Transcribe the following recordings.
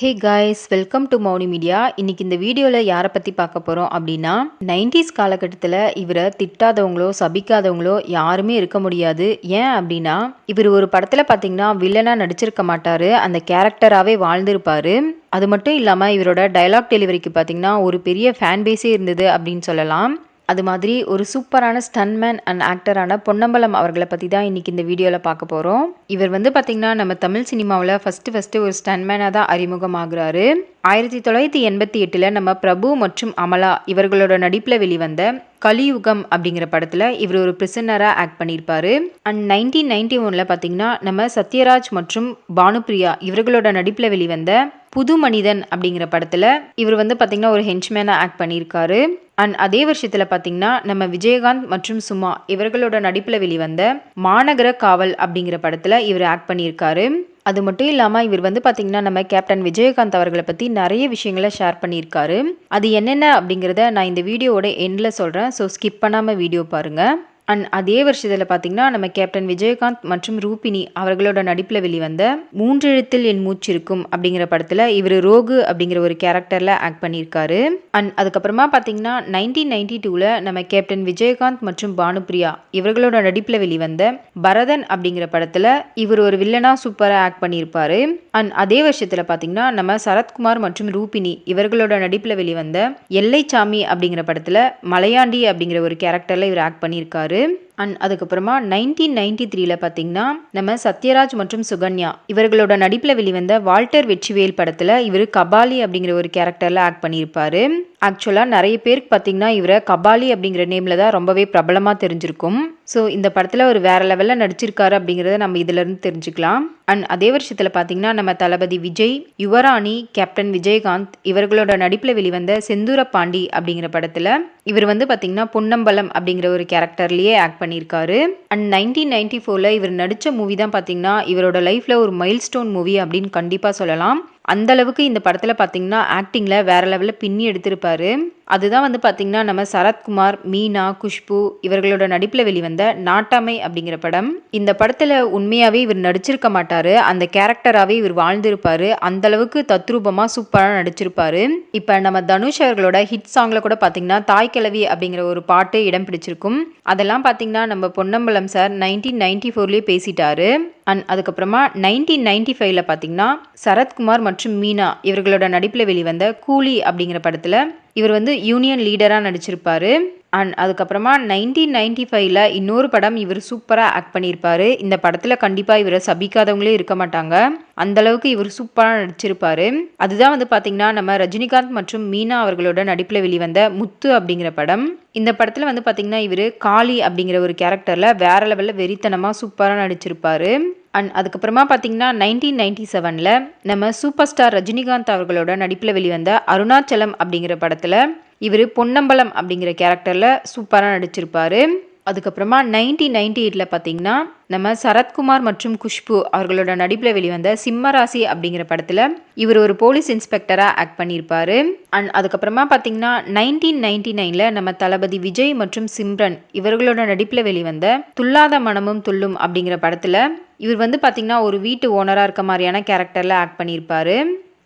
Hey guys welcome to Mouni media இன்னைக்கு இந்த வீடியோவில் யாரை பற்றி பார்க்க போகிறோம் அப்படின்னா நைன்டிஸ் காலகட்டத்தில் இவரை திட்டாதவங்களோ சபிக்காதவங்களோ யாருமே இருக்க முடியாது. ஏன் அப்படின்னா இவர் ஒரு படத்தில் பார்த்தீங்கன்னா வில்லனாக நடிச்சிருக்க மாட்டார். அந்த கேரக்டராகவே வாழ்ந்திருப்பார். அது மட்டும் இல்லாமல் இவரோட டைலாக் டெலிவரிக்கு பார்த்தீங்கன்னா ஒரு பெரிய ஃபேன் பேஸே இருந்தது அப்படின்னு சொல்லலாம். அது மாதிரி ஒரு சூப்பரான ஸ்டன்மேன் அண்ட் ஆக்டரான பொன்னம்பலம் அவர்களை பற்றி தான் இன்றைக்கி இந்த வீடியோவில் பார்க்க போகிறோம் இவர் வந்து பார்த்திங்கன்னா நம்ம தமிழ் சினிமாவில் ஃபஸ்ட்டு ஃபஸ்ட்டு ஒரு ஸ்டன்மேனாக தான் அறிமுகமாகிறாரு. ஆயிரத்தி தொள்ளாயிரத்தி எண்பத்தி எட்டில் நம்ம பிரபு மற்றும் அமலா இவர்களோட நடிப்பில் வெளிவந்த கலியுகம் அப்படிங்கிற படத்தில் இவர் ஒரு பிரிசனராக ஆக்ட் பண்ணியிருப்பார் அண்ட் நைன்டீன் நைன்டி ஒனில் பார்த்தீங்கன்னா நம்ம சத்யராஜ் மற்றும் பானுப்ரியா இவர்களோட நடிப்பில் வெளிவந்த புது மனிதன் அப்படிங்கிற படத்தில் இவர் வந்து பார்த்திங்கன்னா ஒரு ஹென்ச்மேனாக ஆக்ட் பண்ணியிருக்காரு அண்ட் அதே வருஷத்தில் பார்த்தீங்கன்னா நம்ம விஜயகாந்த் மற்றும் சுமா இவர்களோட நடிப்பில் வெளிவந்த மாநகர காவல் அப்படிங்கிற படத்தில் இவர் ஆக்ட் பண்ணியிருக்காரு அது மட்டும் இல்லாமல் இவர் வந்து பார்த்திங்கன்னா நம்ம கேப்டன் விஜயகாந்த் அவர்களை பற்றி நிறைய விஷயங்களை ஷேர் பண்ணியிருக்காரு. அது என்னென்ன அப்படிங்கிறத நான் இந்த வீடியோவோட எண்டில் சொல்கிறேன் ஸோ ஸ்கிப் பண்ணாமல் வீடியோ பாருங்கள் அண்ட் அதே வருஷத்தில் பார்த்தீங்கன்னா நம்ம கேப்டன் விஜயகாந்த் மற்றும் ரூபினி அவர்களோட நடிப்பில் வெளிவந்த மூன்றெழுத்தில் என் மூச்சு இருக்கும் அப்படிங்கிற படத்தில் இவர் ரோகு அப்படிங்கிற ஒரு கேரக்டரில் ஆக்ட் பண்ணியிருக்காரு. அண்ட் அதுக்கப்புறமா பார்த்தீங்கன்னா நைன்டீன் நைன்டி டூவில் நம்ம கேப்டன் விஜயகாந்த் மற்றும் பானுப்ரியா இவர்களோட நடிப்பில் வெளிவந்த பரதன் அப்படிங்கிற படத்தில் இவர் ஒரு வில்லனாக சூப்பராக ஆக்ட் பண்ணியிருப்பார். அண்ட் அதே வருஷத்தில் பார்த்தீங்கன்னா நம்ம சரத்குமார் மற்றும் ரூபினி இவர்களோட நடிப்பில் வெளிவந்த எல்லைச்சாமி அப்படிங்கிற படத்தில் மலையாண்டி அப்படிங்கிற ஒரு கேரக்டரில் இவர் ஆக்ட் பண்ணியிருக்காரு. breve அண்ட் அதுக்கப்புறமா நைன்டீன் நைன்டி த்ரீல பார்த்தீங்கன்னா நம்ம சத்யராஜ் மற்றும் சுகன்யா இவர்களோட நடிப்பில் வெளிவந்த வால்டர் வெற்றிவேல் படத்தில் இவர் கபாலி அப்படிங்கிற ஒரு கேரக்டரில் ஆக்ட் பண்ணியிருப்பாரு. ஆக்சுவலாக நிறைய பேருக்கு பார்த்தீங்கன்னா இவரை கபாலி அப்படிங்கிற நேமில் தான் ரொம்பவே பிரபலமாக தெரிஞ்சிருக்கும். ஸோ இந்த படத்தில் ஒரு வேற லெவலில் நடிச்சிருக்காரு அப்படிங்கிறத நம்ம இதிலிருந்து தெரிஞ்சுக்கலாம். அண்ட் அதே வருஷத்தில் பார்த்தீங்கன்னா நம்ம தளபதி விஜய் யுவராணி கேப்டன் விஜயகாந்த் இவர்களோட நடிப்பில் வெளிவந்த செந்தூர பாண்டி அப்படிங்கிற படத்தில் இவர் வந்து பார்த்தீங்கன்னா பொன்னம்பலம் அப்படிங்கிற ஒரு கேரக்டர்லேயே ஆக்ட் பண்ணியிருக்காரு. அண்ட் நைன்டீன் நைன்டி ஃபோரில் இவர் நடித்த மூவி தான் பார்த்தீங்கன்னா இவரோட லைஃப்பில் ஒரு மைல் ஸ்டோன் மூவி அப்படின்னு கண்டிப்பாக சொல்லலாம். அந்த அளவுக்கு இந்த படத்தில் பார்த்தீங்கன்னா ஆக்டிங்கில் வேறு லெவலில் பின்னி எடுத்திருப்பாரு. அதுதான் வந்து பார்த்தீங்கன்னா நம்ம சரத்குமார் மீனா குஷ்பு இவர்களோட நடிப்பில் வெளிவந்த நாட்டாமை அப்படிங்கிற படம். இந்த படத்தில் உண்மையாகவே இவர் நடிச்சிருக்க மாட்டார். அந்த கேரக்டராகவே இவர் வாழ்ந்திருப்பார். அந்த அளவுக்கு தத்ரூபமாக சூப்பராக நடிச்சிருப்பார். இப்போ நம்ம தனுஷ் அவர்களோட ஹிட் சாங்கில் கூட பார்த்தீங்கன்னா தாய் கிழவி அப்படிங்கிற ஒரு பாட்டு இடம் பிடிச்சிருக்கும். அதெல்லாம் பார்த்தீங்கன்னா நம்ம பொன்னம்பலம் சார் நைன்டீன் நைன்டி ஃபோர்லேயே பேசிட்டாரு. அண்ட் அதுக்கப்புறமா நைன்டீன் நைன்டி ஃபைவ்ல பார்த்தீங்கன்னா சரத்குமார் மற்றும் மீனா இவர்களோட நடிப்பில் வெளிவந்த கூலி அப்படிங்கிற படத்தில் இவர் வந்து யூனியன் லீடராக நடிச்சிருப்பார். அண்ட் அதுக்கப்புறமா நைன்டீன் நைன்டி ஃபைவ்ல இன்னொரு படம் இவர் சூப்பராக ஆக்ட் பண்ணியிருப்பாரு. இந்த படத்தில் கண்டிப்பாக இவரை சபிக்காதவங்களே இருக்க மாட்டாங்க. அந்தளவுக்கு இவர் சூப்பராக நடிச்சிருப்பாரு. அதுதான் வந்து பார்த்தீங்கன்னா நம்ம ரஜினிகாந்த் மற்றும் மீனா அவர்களோட நடிப்பில் வெளிவந்த முத்து அப்படிங்கிற படம். இந்த படத்தில் வந்து பார்த்தீங்கன்னா இவர் காளி அப்படிங்கிற ஒரு கேரக்டரில் வேற லெவலில் வெறித்தனமாக சூப்பராக நடிச்சிருப்பாரு. அண்ட் அதுக்கப்புறமா பார்த்தீங்கன்னா நைன்டீன் நைன்டி செவனில் நம்ம சூப்பர் ஸ்டார் ரஜினிகாந்த் அவர்களோட நடிப்பில் வெளிவந்த அருணாச்சலம் அப்படிங்கிற படத்தில் இவர் பொன்னம்பலம் அப்படிங்கிற கேரக்டரில் சூப்பராக நடிச்சிருப்பார். அதுக்கப்புறமா நைன்டீன் நைன்டி எயிட்டில் பார்த்தீங்கன்னா நம்ம சரத்குமார் மற்றும் குஷ்பு அவர்களோட நடிப்பில் வெளிவந்த சிம்மராசி அப்படிங்கிற படத்தில் இவர் ஒரு போலீஸ் இன்ஸ்பெக்டராக ஆக்ட் பண்ணியிருப்பாரு. அண்ட் அதுக்கப்புறமா பார்த்தீங்கன்னா நைன்டீன் நைன்டி நைனில் நம்ம தளபதி விஜய் மற்றும் சிம்ரன் இவர்களோட நடிப்பில் வெளிவந்த துல்லாத மனமும் துள்ளும் அப்படிங்கிற படத்தில் இவர் வந்து பார்த்தீங்கன்னா ஒரு வீட்டு ஓனராக இருக்க மாதிரியான கேரக்டரில் ஆக்ட் பண்ணியிருப்பாரு.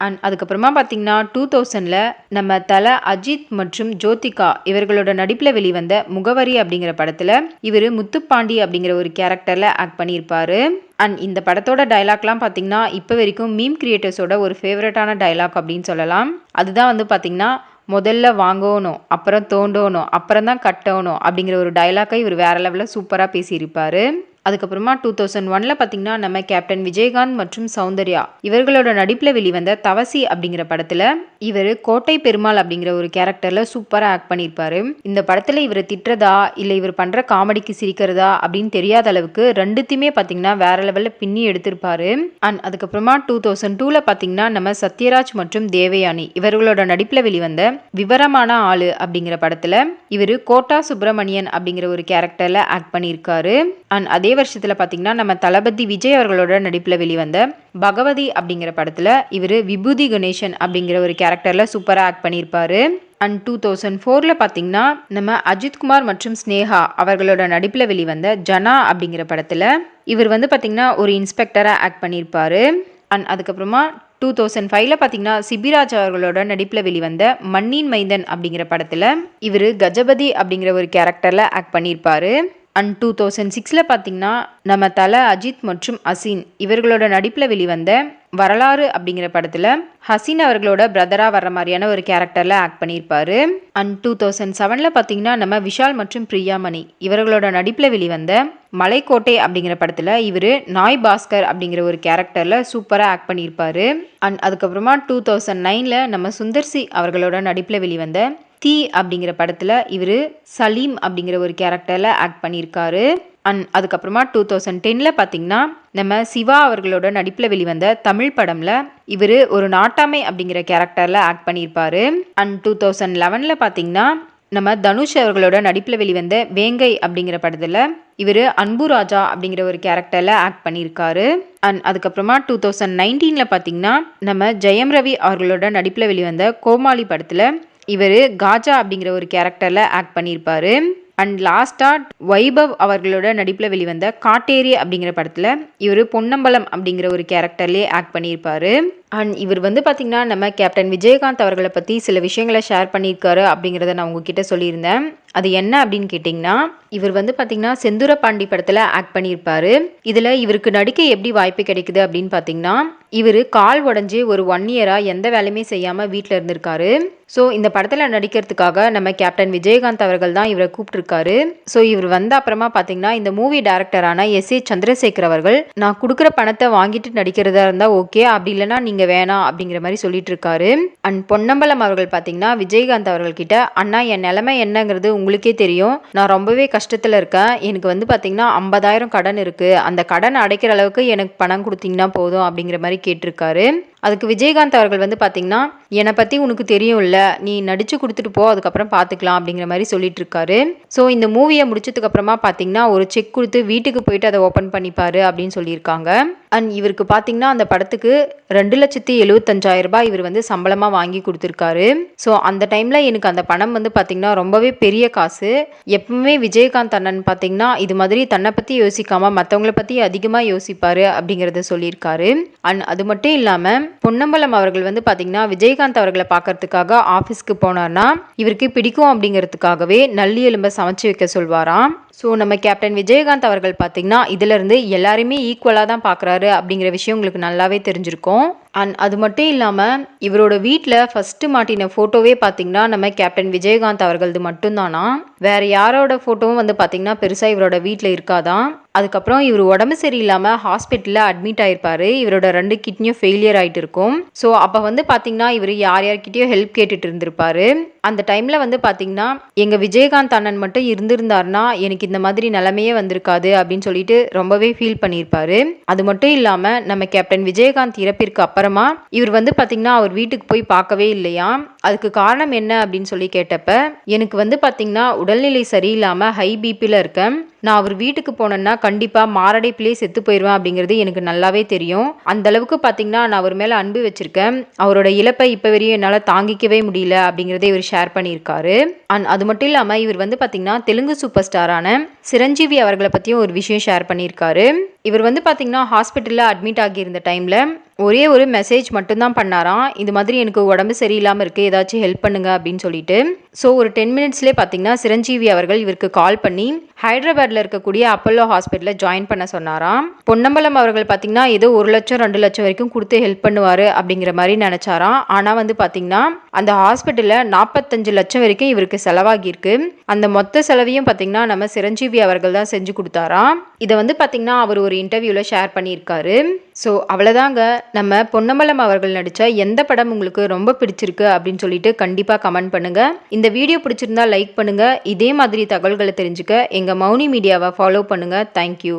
அண்ட் அதுக்கப்புறமா பார்த்தீங்கன்னா டூ தௌசண்டில் நம்ம தல அஜித் மற்றும் ஜோதிகா இவர்களோட நடிப்பில் வெளிவந்த முகவரி அப்படிங்கிற படத்தில் இவர் முத்துப்பாண்டி அப்படிங்கிற ஒரு கேரக்டரில் ஆக்ட் பண்ணியிருப்பார். அண்ட் இந்த படத்தோட டைலாக்லாம் பார்த்தீங்கன்னா இப்போ வரைக்கும் மீம் கிரியேட்டர்ஸோட ஒரு ஃபேவரட்டான டைலாக் அப்படின்னு சொல்லலாம். அதுதான் வந்து பார்த்தீங்கன்னா முதல்ல வாங்கணும் அப்புறம் தோண்டணும் அப்புறம் தான் கட்டணும் அப்படிங்கிற ஒரு டைலாக்கை இவர் வேற லெவலில் சூப்பராக பேசியிருப்பாரு. அதுக்கப்புறமா டூ தௌசண்ட் ஒன்ல பார்த்தீங்கன்னா நம்ம கேப்டன் விஜயகாந்த் மற்றும் சௌந்தர்யா இவர்களோட நடிப்பில் வெளிவந்த தவசி அப்படிங்கிற படத்தில் இவர் கோட்டை பெருமாள் அப்படிங்கிற ஒரு கேரக்டரில் சூப்பராக ஆக்ட் பண்ணியிருப்பாரு இந்த படத்தில் இவர் திட்டுறதா இல்லை இவர் பண்ணுற காமெடிக்கு சிரிக்கிறதா அப்படின்னு தெரியாத அளவுக்கு ரெண்டுத்தையுமே பார்த்தீங்கன்னா வேற லெவலில் பின்னி எடுத்திருப்பாரு. அண்ட் அதுக்கப்புறமா டூ தௌசண்ட் டூவில் பார்த்தீங்கன்னா நம்ம சத்யராஜ் மற்றும் தேவயானி இவர்களோட நடிப்பில் வெளிவந்த விவரமான ஆளு அப்படிங்கிற படத்தில் இவர் கோட்டா சுப்பிரமணியன் அப்படிங்கிற ஒரு கேரக்டரில் ஆக்ட் பண்ணியிருக்காரு அண்ட் அதே வருஷத்தில் பார்த்தீங்கன்னா நம்ம தளபதி விஜய் அவர்களோட நடிப்பில் வெளிவந்த பகவதி அப்படிங்கிற படத்தில் இவர் விபூதி கணேசன் அப்படிங்கிற ஒரு கேரக்டரில் சூப்பராக ஆக்ட் பண்ணியிருப்பாரு அண்ட் டூ தௌசண்ட் ஃபோரில் பார்த்தீங்கன்னா நம்ம அஜித்குமார் மற்றும் ஸ்னேகா அவர்களோட நடிப்பில் வெளிவந்த ஜனா அப்படிங்கிற படத்தில் இவர் வந்து பார்த்தீங்கன்னா ஒரு இன்ஸ்பெக்டராக ஆக்ட் பண்ணியிருப்பார் அண்ட் அதுக்கப்புறமா டூ தௌசண்ட் ஃபைவ்ல பார்த்தீங்கன்னா சிபிராஜ் அவர்களோட நடிப்பில் வெளிவந்த மண்ணின் மைந்தன் அப்படிங்கிற படத்தில் இவர் கஜபதி அப்படிங்கிற ஒரு கேரக்டரில் ஆக்ட் பண்ணியிருப்பாரு அண்ட் டூ தௌசண்ட் சிக்ஸில் பார்த்தீங்கன்னா நம்ம தலை அஜித் மற்றும் அசின் இவர்களோட நடிப்பில் வெளிவந்த வரலாறு அப்படிங்கிற படத்தில் ஹசின் அவர்களோட பிரதராக வர்ற மாதிரியான ஒரு கேரக்டரில் ஆக்ட் பண்ணியிருப்பார். அண்ட் டூ தௌசண்ட் செவனில் பார்த்தீங்கன்னா நம்ம விஷால் மற்றும் பிரியாமணி இவர்களோட நடிப்பில் வெளிவந்த மலைக்கோட்டை அப்படிங்கிற படத்தில் இவர் நாய் பாஸ்கர் அப்படிங்கிற ஒரு கேரக்டரில் சூப்பராக ஆக்ட் பண்ணியிருப்பார். அண்ட் அதுக்கப்புறமா டூ தௌசண்ட் நைனில் நம்ம சுந்தர்சி அவர்களோட நடிப்பில் வெளிவந்த தீ அப்படிங்கிற படத்தில் இவர் சலீம் அப்படிங்கிற ஒரு கேரக்டரில் ஆக்ட் பண்ணியிருக்காரு. அண்ட் அதுக்கப்புறமா டூ தௌசண்ட் டென்னில் பார்த்தீங்கன்னா நம்ம சிவா அவர்களோட நடிப்பில் வெளிவந்த தமிழ் படமில் இவர் ஒரு நாட்டாமை அப்படிங்கிற கேரக்டரில் ஆக்ட் பண்ணியிருப்பாரு. அண்ட் டூ தௌசண்ட் லெவனில் பார்த்தீங்கன்னா நம்ம தனுஷ் அவர்களோட நடிப்பில் வெளிவந்த வேங்கை அப்படிங்கிற படத்தில் இவர் அன்பு ராஜா அப்படிங்கிற ஒரு கேரக்டரில் ஆக்ட் பண்ணியிருக்காரு. அண்ட் அதுக்கப்புறமா டூ தௌசண்ட் நைன்டீனில் பார்த்தீங்கன்னா நம்ம ஜெயம் ரவி அவர்களோட நடிப்பில் வெளிவந்த கோமாளி படத்தில் இவர் காஜா அப்படிங்கிற ஒரு கேரக்டரில் ஆக்ட் பண்ணியிருப்பாரு. அண்ட் லாஸ்ட்டாக வைபவ் அவர்களோட நடிப்பில் வெளிவந்த காட்டேரி அப்படிங்கிற படத்தில் இவர் பொன்னம்பலம் அப்படிங்கிற ஒரு கேரக்டர்லேயே ஆக்ட் பண்ணியிருப்பாரு. அண்ட் இவர் வந்து பார்த்திங்கன்னா நம்ம கேப்டன் விஜயகாந்த் அவர்களை பற்றி சில விஷயங்களை ஷேர் பண்ணியிருக்காரு அப்படிங்கிறத நான் உங்ககிட்ட சொல்லியிருந்தேன். அது என்ன அப்படின்னு கேட்டிங்கன்னா இவர் வந்து பார்த்திங்கன்னா செந்தூர பாண்டி படத்தில் ஆக்ட் பண்ணியிருப்பாரு. இதில் இவருக்கு நடிக்க எப்படி வாய்ப்பு கிடைக்குது அப்படின்னு பார்த்தீங்கன்னா இவர் கால் உடஞ்சி ஒரு ஒன் இயராக எந்த வேலையுமே செய்யாமல் வீட்டில் இருந்திருக்காரு. ஸோ இந்த படத்தில் நடிக்கிறதுக்காக நம்ம கேப்டன் விஜயகாந்த் அவர்கள் தான் இவரை கூப்பிட்டுருக்காரு. ஸோ இவர் வந்த அப்புறமா பார்த்தீங்கன்னா இந்த மூவி டேரக்டரான எஸ் ஏ சந்திரசேகர் அவர்கள் நான் கொடுக்குற பணத்தை வாங்கிட்டு நடிக்கிறதா இருந்தால் ஓகே அப்படி இல்லைனா நீங்கள் வேணாம் அப்படிங்கிற மாதிரி சொல்லிட்டு இருக்காரு அண்ட் பொன்னம்பலம் அவர்கள் பார்த்தீங்கன்னா விஜயகாந்த் அவர்கள்கிட்ட அண்ணா என் நிலைமை என்னங்கிறது உங்களுக்கே தெரியும். நான் ரொம்பவே கஷ்டத்தில் இருக்கேன். எனக்கு வந்து பார்த்தீங்கன்னா ஐம்பதாயிரம் கடன் இருக்குது அந்த கடன் அடைக்கிற அளவுக்கு எனக்கு பணம் கொடுத்தீங்கன்னா போதும் அப்படிங்கிற மாதிரி கேட்டிருக்காரு. அதுக்கு விஜயகாந்த் அவர்கள் வந்து பார்த்தீங்கன்னா என்னை பற்றி உனக்கு தெரியும்ல. நீ நடித்து கொடுத்துட்டு போ அதுக்கப்புறம் பார்த்துக்கலாம் அப்படிங்கிற மாதிரி சொல்லிட்டு இருக்காரு. ஸோ இந்த மூவியை முடிச்சதுக்கப்புறமா பார்த்தீங்கன்னா ஒரு செக் கொடுத்து வீட்டுக்கு போயிட்டு அதை ஓப்பன் பண்ணிப்பாரு அப்படின்னு சொல்லியிருக்காங்க. அண்ட் இவருக்கு பார்த்தீங்கன்னா அந்த படத்துக்கு ரெண்டு லட்சத்தி எழுபத்தஞ்சாயிரம் ரூபாய் இவர் வந்து சம்பளமாக வாங்கி கொடுத்துருக்காரு. ஸோ அந்த டைமில் எனக்கு அந்த பணம் வந்து பார்த்தீங்கன்னா ரொம்பவே பெரிய காசு. எப்பவுமே விஜயகாந்த் அண்ணன் பார்த்தீங்கன்னா இது மாதிரி தன்னை பற்றி யோசிக்காமல் மற்றவங்கள பற்றி அதிகமாக யோசிப்பார் அப்படிங்கிறத சொல்லியிருக்காரு. அண்ட் அது மட்டும் இல்லாமல் பொன்னம்பலம் அவர்கள் வந்து பார்த்தீங்கன்னா விஜயகாந்த் அவர்களை பார்க்கறதுக்காக ஆஃபீஸ்க்கு போனார்னா இவருக்கு பிடிக்கும் அப்படிங்கிறதுக்காகவே நல்லி எலும்பை சமைச்சு வைக்க சொல்வாராம். ஸோ நம்ம கேப்டன் விஜயகாந்த் அவர்கள் பார்த்தீங்கன்னா இதிலிருந்து எல்லாருமே ஈக்குவலாக தான் பார்க்குறாரு அப்படிங்கிற விஷயம் உங்களுக்கு நல்லாவே தெரிஞ்சிருக்கும். அண்ட் அது மட்டும் இல்லாமல் இவரோட வீட்டில் ஃபஸ்ட்டு மாட்டின ஃபோட்டோவே பார்த்தீங்கன்னா நம்ம கேப்டன் விஜயகாந்த் அவர்களது மட்டும்தானா? வேற யாரோட ஃபோட்டோவும் வந்து பார்த்தீங்கன்னா பெருசாக இவரோட வீட்டில் இருக்காதான் அதுக்கப்புறம் இவர் உடம்பு சரியில்லாமல் ஹாஸ்பிட்டலில் அட்மிட் ஆயிருப்பார். இவரோட ரெண்டு கிட்னியும் ஃபெயிலியர் ஆகிட்டு இருக்கும். ஸோ அப்போ வந்து பார்த்தீங்கன்னா இவர் யார் யார்கிட்டயோ ஹெல்ப் கேட்டுட்டு இருந்திருப்பாரு. அந்த டைமில் வந்து பார்த்தீங்கன்னா எங்கள் விஜயகாந்த் அண்ணன் மட்டும் இருந்திருந்தாருன்னா எனக்கு இந்த மாதிரி நிலைமையே வந்திருக்காது அப்படின்னு சொல்லிட்டு ரொம்பவே ஃபீல் பண்ணியிருப்பாரு. அது மட்டும் இல்லாமல் நம்ம கேப்டன் விஜயகாந்த் இறப்பிற்கு அப்புறமா இவர் வந்து பார்த்தீங்கன்னா அவர் வீட்டுக்கு போய் பார்க்கவே இல்லையா? அதுக்கு காரணம் என்ன அப்படின்னு சொல்லி கேட்டப்ப எனக்கு வந்து பார்த்தீங்கன்னா உடல்நிலை சரியில்லாமல் ஹை பிபியில் இருக்கேன். நான் அவர் வீட்டுக்கு போனேன்னா கண்டிப்பாக மாரடைப்பிலே செத்து போயிடுவேன் அப்படிங்கிறது எனக்கு நல்லாவே தெரியும். அந்த அளவுக்கு பார்த்தீங்கன்னா நான் அவர் மேலே அன்பு வச்சிருக்கேன். அவரோட இழப்பை இப்போ வரையும் என்னால் தாங்கிக்கவே முடியல அப்படிங்கிறத இவர் ஷேர் பண்ணியிருக்காரு. அண்ட் அது மட்டும் இல்லாமல் இவர் வந்து பார்த்தீங்கன்னா தெலுங்கு சூப்பர் ஸ்டாரான சிரஞ்சீவி அவர்களை பற்றியும் ஒரு விஷயம் ஷேர் பண்ணியிருக்காரு. இவர் வந்து பார்த்தீங்கன்னா ஹாஸ்பிட்டலில் அட்மிட் ஆகியிருந்த டைமில் ஒரே ஒரு மெசேஜ் மட்டும்தான் பண்ணாராம். இது மாதிரி எனக்கு உடம்பு சரியில்லாமல் இருக்குது ஏதாச்சும் ஹெல்ப் பண்ணுங்க அப்படின்னு சொல்லிட்டு. ஸோ ஒரு டென் மினிட்ஸ்லேயே பார்த்தீங்கன்னா சிரஞ்சீவி அவர்கள் இவருக்கு கால் பண்ணி ஹைதராபாத்தில் இருக்கக்கூடிய அப்பல்லோ ஹாஸ்பிட்டலில் ஜாயின் பண்ண சொன்னாராம். பொன்னம்பலம் அவர்கள் பார்த்தீங்கன்னா ஏதோ ஒரு லட்சம் ரெண்டு லட்சம் வரைக்கும் கொடுத்து ஹெல்ப் பண்ணுவார் அப்படிங்கிற மாதிரி நினச்சாராம். ஆனால் வந்து பார்த்தீங்கன்னா அந்த ஹாஸ்பிட்டலில் நாற்பத்தஞ்சு லட்சம் வரைக்கும் இவருக்கு செலவாகியிருக்கு. அந்த மொத்த செலவையும் பார்த்தீங்கன்னா நம்ம சிரஞ்சீவி அவர்கள் தான் செஞ்சு கொடுத்தாராம். இதை வந்து பார்த்தீங்கன்னா அவர் ஒரு இன்டர்வியூவில் ஷேர் பண்ணியிருக்காரு. ஸோ அவ்வளோதாங்க நம்ம பொன்னம்பலம் அவர்கள் நடித்த எந்த படம் உங்களுக்கு ரொம்ப பிடிச்சிருக்கு அப்படின்னு சொல்லிட்டு கண்டிப்பாக கமெண்ட் பண்ணுங்கள் இந்த வீடியோ பிடிச்சிருந்தா லைக் பண்ணுங்கள் இதே மாதிரி தகவல்களை தெரிஞ்சுக்க எங்கள் மௌனி மீடியாவை ஃபாலோ பண்ணுங்கள் தேங்க்யூ